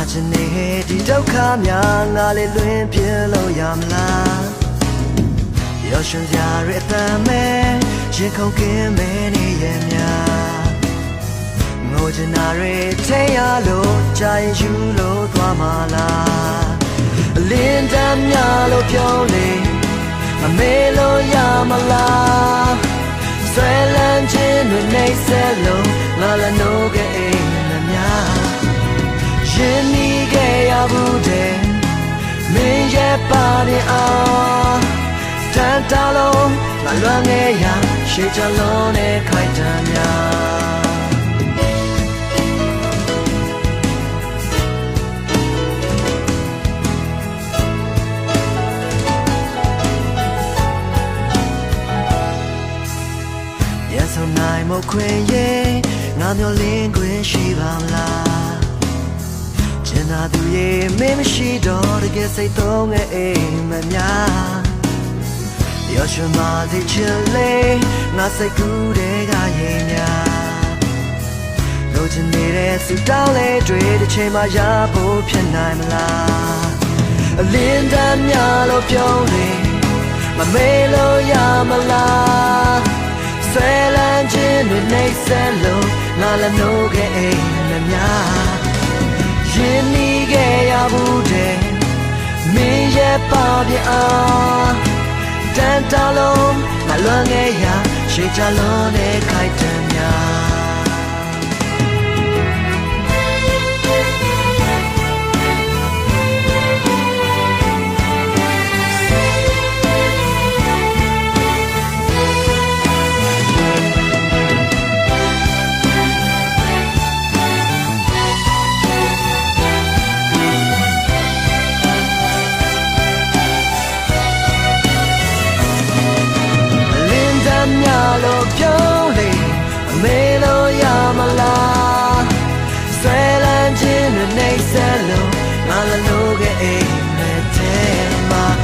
ဒုက္ခများငါလေးလွင်ပြလို့ရမလားရောရှင်စရာရအတမ်းမဲ့ရင်ခုန်ကင်းမဲနေရဲ့များငိုချင်တာတွေထိရလို့ကြာရင်ယူလို့သွားမလားအလင်းတမ်းများလို့ပြောလေမမေးလို့ရမလားဆွဲလန်းခြင်းတွေနေဆက်လို့ငါလည်းနိုးကအိမ်နဲ့များ ရင်နီးခဲ့ရဘူးတဲ့မင်းရဲ့ပါတဲ့အားတန်တလုံးမလွန်ငယ်ရရှေ့ချလုံးနဲ့ခိုက်တံများရဆုံးနိုင်မခွင့်ရဲ့ငါမျိုးလင်းခွင့်ရှိပါမလား ကျင်နာသူရဲ့မင်းမရှိတော့တကယ်စိတ်သုံးရဲ့အိမ်မများရောရှင်မာစီချစ်လေးငါစိတ်ကူးတဲ့ကရင်များလိုချင်နေတဲ့စူတောင်းလေးတွေတစ်ချိန်မှရဖို့ဖြစ်နိုင်မလားအလင်းတမ်းများလို့ပြောနေမမေးလို့ရမလားဆွဲလန်းခြင်းတွေနှိမ့်ဆက်လို့ငါလည်းနိုးခဲ့အိမ်နဲ့များ ရင်နီးခဲ့ရဘူးတဲ့မင်းရဲ့ပါပြအားတန်တလုံးမလွန်ခဲ့ရရှေ့ချလုံးနဲ့ခိုက်တံများ နဲ့နှိမ့်ဆက်လို့ငါလည်းလို့ခဲ့အိမ်နဲ့တဲမှာ